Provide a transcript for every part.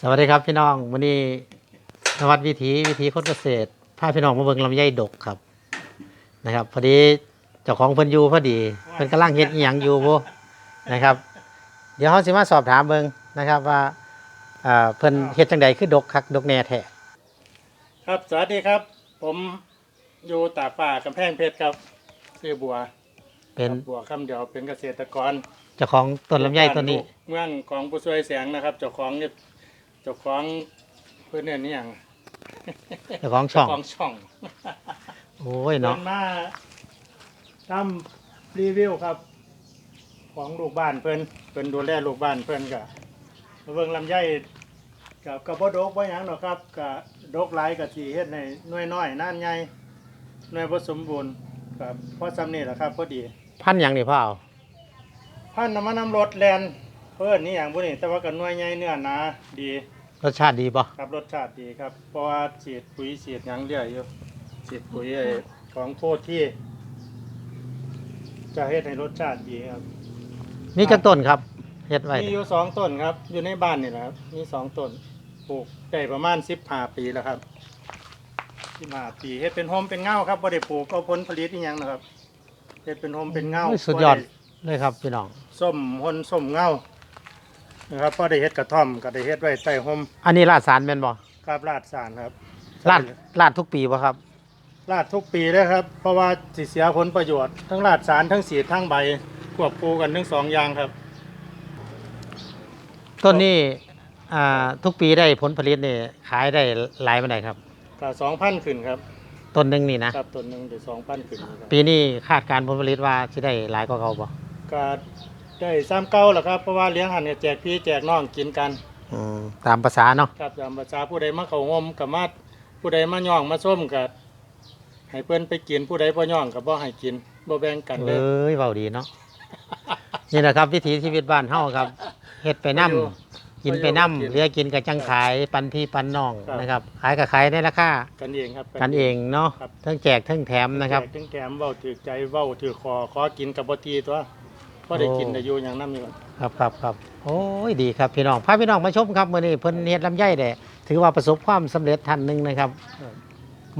สวัสดีครับพี่น้องวันนี้นวัดวิถีวิถีคนเกษตรพาพี่น้องมาเบิ่งลำไยดกครับ นะครับ พอดีเจ้าของเพิ่นอยู่พอดีเพิ่นกำลังเฮ็ดอีหยังอยู่บ่นะครับ เดี๋ยวเฮาสิมาสอบถามเบิ่งนะครับว่าอ่าเพิ่นเฮ็ดจังใดคือดกคักดกแน่แท้ครับสวัสดีครับ ผมอยู่ตากป่ากำแพงเพชรครับชื่อบัว เป็นครับบัวคำเดียวเป็นเกษตรกรเจ้าของต้นลำไยต้นนี้เมืองของผู้ช่วยแสงนะครับ เจ้าของเนี่ยเจ้าของเพื่อนเนี่ยนี่อย่างเจ้าของช่องเจ้าของช่องโอ้ยเพิ่เนาะนมาทำรีวิวครับ ของลูกบ้านเพิ่นเพิ่นดูแลลูกบ้านเพิ่นก็มาเบิ่งลำไยกับกับบ่ดกบ่หยังหรอกครับกับดกหลายกับที่เฮ็ดในหน่วยน้อยน่านใหญ่หน่วยบ่สมบูรณ์ครับเพราะซ้ำนี่แหละครับพอดี พันธุ์หยังนี่พ่อเอาพันน้ำมันน้ำรถแลนเพิ่นนี่อย่างพวกนี้แต่ว่ากับหน่วยใหญ่เนื้อหนาดีรสชาติดีบ่ครับรสชาติดีครับ เพราะว่าฉีดปุ๋ยฉีดหยังเรื่อยอยู่ฉีดปุ๋ยไอ้ของโพดที่ จะเฮ็ดให้รสชาติดีครับมีจักต้นครับเฮ็ดไว้มีอยู่สองต้นครับ อยู่ในบ้านนี่แหละครับ มีสองต้นปลูกได้ประมาณสิบห้าปีแล้วครับสิบห้าปีเฮ็ดเป็นโฮมเป็นเง่าครับบ่ได้ปลูกเอาผลผลิตอีหยังนะครับ เฮ็ดเป็นโฮมเป็นเง่าโอ้ยสุดยอดเลยครับพี่น้อง ส้มหนส้มเง่านะครับพอได้เฮ็ดกระท่อมก็ได้เฮ็ดไว้ใต้โฮมอันนี้ลาดสารแม่นบ่ครับราดสารครับลาดลาดทุกปีบ่ครับราดทุกปีเลยครับ เพราะว่าสิเสียผลประโยชน์ทั้งราดสารทั้งสีดทั้งใบควบคู่กันทั้งสองอย่างครับ ต้นนี้อ่าทุกปีได้ผลผลิตนี่ขายได้หลายปานใดครับก็สองพันขึ้นครับ ต้นหนึ่งนี่นะ ครับต้นหนึ่งเดี๋ยวสองพันขึ้นนะครับปีนี้คาดการณ์ผลผลิตว่าจะได้หลายกว่าเขาบ่ก็ได้ซ้ำเก่าแหละครับเพราะว่าเลี้ยงหันเนี่ยแจกพี่แจกน้องกินกัน อืมตามภาษาเนาะครับตามภาษาผู้ใดมาเขางมกับมาผู้ใดมาย่องมาส้มกับให้เพื่อนไปกินผู้ใดบ่ย่องกับบ่ให้กินบ่แบ่งกันเลเอ้ย ยเบาดีเนาะ นี่นะครับ วิถีชีวิตบ้านเฮาครับเฮ็ดไปนํอยู่ กินไปนํอยู่เหลือกินกับจังขายปันพี่ปันน้องครับ นะครับ ขายกับขายในราคากันเองครับ กันเองเนาะครับ ทั้งแจกทั้งแถมนะครับ แจกถึงแถมเว้าถือใจเว้าถือคอขอกินกับบ่ตีตัวพอได้กินได้อยู่อย่างนั้นนี่ก่อนครับครับครับโอ้ยดีครับพี่น้องพาพี่น้องมาชมครับมื้อนี้เพิ่นเฮ็ดลำไยได้ถือว่าประสบความสำเร็จท่านหนึงนะครับ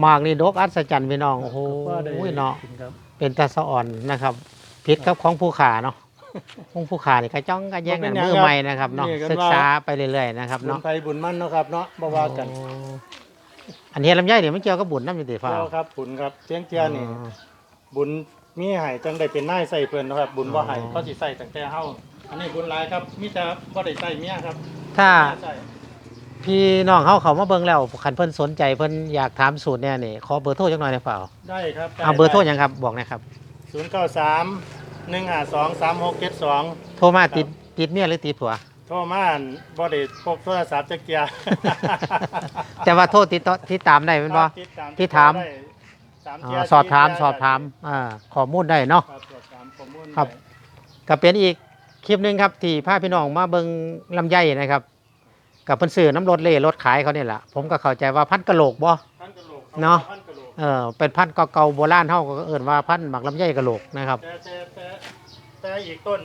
หมากนี่ดกอัศจรรย์พี่น้องโอ้โหก็ได้เนาะกินครับเป็นตาสะอ่อนนะครับพิษครับของผู้ขาเนาะ ของผู้ขานี่กระจ้องกระแย่งกันมือใหม่นะครับเนาะศึกษาไปเรื่อยๆนะครับบุญเนาะไปบุญมั่นเนาะครับเนาะบ่ว่ากันโอ้อันนี้ลำไยเนี่ยมันเกี่ยวกับบุญน้ำอยู่ติฟ้าแล้วครับบุญครับเจียงเจียนี่บุญมีให้จังได้เป็นนายใส่เพิ่นเนาะครับ บุญบ่ให้เขาสิใส่ตั้งแต่เฮาอันนี้บุญหลายครับมีแต่บ่ได้ใส่เมียครับ ถ้าใส่พี่น้องเขาเขามาเบิ่งแล้วคันเพิ่นสนใจเพิ่นอยากถามสูตรเนี่ยนี่ขอเบอร์โทรจักหน่อยได้เปล่าได้ครับได้เอาเบอร์โทรหยังครับบอกหนะครับ093 152 3672โทรมาติดติดเมียหรือติดผัว โทรมาอั่นบ่ได้พกโทรศัพท์จักเกีย แต่ว่าโทรติดต่อติดตามได้แม่นบ่ติดตามที่ถามได้สามอ๋เที่อยสอบถามสี่สอบถามอ่าข้อมูลได้เนาะ ครับสอบถามข้อมูลครับ ได้ก็เป็นอีกคลิปหนึ่งครับที่พาพี่น้องมาเบิงลำไยนะครับกับเพิ่นซื้อน้ำรถเล่รถขายเขาเนี่ยแหละผมก็เข้าใจว่าพันกะโหลกบ่พันกะโหลกเนาะพันกะโหลก เออเป็นพันเก่าๆโบราณเฮาก็เอิ้นว่าพันหมักลำไยกะโหลกนะครับ แต่แต่แต่แต่อีกต้น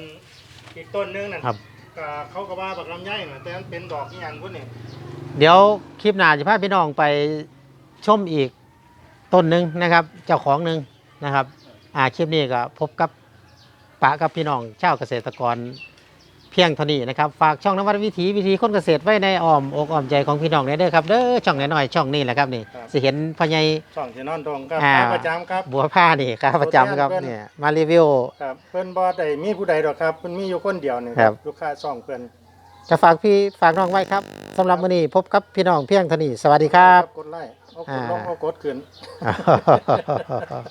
อีกต้นหนึงนั่นครับ ก็เขาก็ว่าบักลำไยน่ะแต่มันเป็นดอกอีหยังพุ่นนี่เดี๋ยวคลิปหน้าจะพาพี่น้องไปชมอีกต้นหนึ่งนะครับ เจ้าของหนึ่งนะครับ อ่าคลิปนี้ก็พบกับปะกับพี่น้องชาวเกษตรกร เพียงเท่านี้นะครับฝากช่องนวัดวิถีวิถีคนเกษตรไว้ในอ้อมอกอ้อมใจของพี่น้องได้เด้อครับเด้อช่องน้อยๆช่องนี้แหละครับนี่สิเห็นพ่อใหญ่ช่องที่นอนตรงครับอ่าขาประจำครับบัวผ้านี่ครับประจำครับเพิ่นเนี่ยมารีวิว ครับเพิ่นบ่ได้มีผู้ใดดอกครับเพิ่นมีอยู่คนเดียวนี่ครับ ลูกค้าช่องเพิ่นจะฝากพี่ฝากน้องไว้ครับสำหรับมื้อนี้พบกับพี่น้องเพียงเท่านี้สวัสดีครับ กดไลค์เอากอ่าดลงเอากดขึ้น อ่า